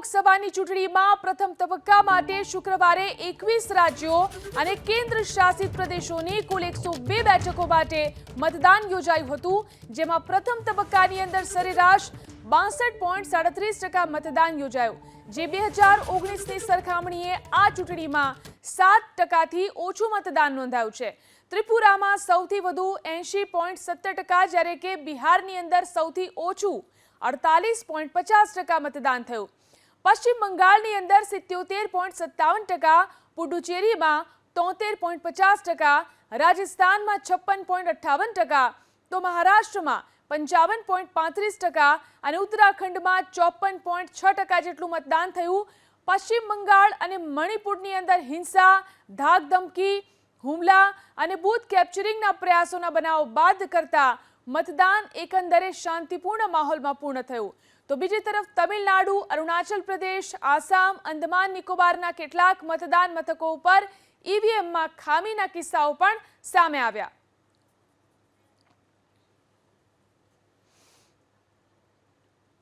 લોકસભાની ચૂંટણીમાં પ્રથમ તબક્કા માટે શુક્રવારે એકવીસ રાજ્યો અને કેન્દ્ર શાસિત પ્રદેશોની કુલ એકસો બે બેઠકો માટે મતદાન યોજાયું હતું, જેમાં પ્રથમ તબક્કાની અંદર સરેરાશ બાસઠ પોઈન્ટ સાડત્રીસ ટકા મતદાન યોજાયું. જે બે હજાર ઓગણીસની સરખામણીએ આ ચૂંટણીમાં સાત ટકાથી ઓછું મતદાન નોંધાયું છે. ત્રિપુરામાં સૌથી વધુ એંશી પોઈન્ટ સત્તર ટકા, જ્યારે કે બિહારની અંદર સૌથી ઓછું અડતાલીસ પોઈન્ટ પચાસ ટકા મતદાન થયું. પશ્ચિમ બંગાળની અંદર સિત્યોતેર પોઈન્ટ સત્તાવન ટકા, પુડુચેરીમાં તોતેર પોઈન્ટ પચાસ ટકા, રાજસ્થાનમાં છપ્પન પોઈન્ટ અઠ્ઠાવન ટકા, તો મહારાષ્ટ્રમાં પંચાવન પોઈન્ટ પાંત્રીસ ટકા અને ઉત્તરાખંડમાં ચોપન પોઈન્ટ છ ટકા જેટલું મતદાન થયું. પશ્ચિમ બંગાળ અને મણિપુરની અંદર હિંસા ધાક ધમકી હુમલા અને બૂથ કેપ્ચરિંગના પ્રયાસોના બનાવો બાદ કરતા મતદાન એકંદરે શાંતિપૂર્ણ માહોલમાં પૂર્ણ થયું. તો બીજી તરફ તમિલનાડુ, અરુણાચલ પ્રદેશ, આસામ, અંદમાન, નિકોબારના કેટલાક મતદાન મથકો ઉપર ઈવીએમમાં ખામીના કિસ્સાઓ પણ સામે આવ્યા.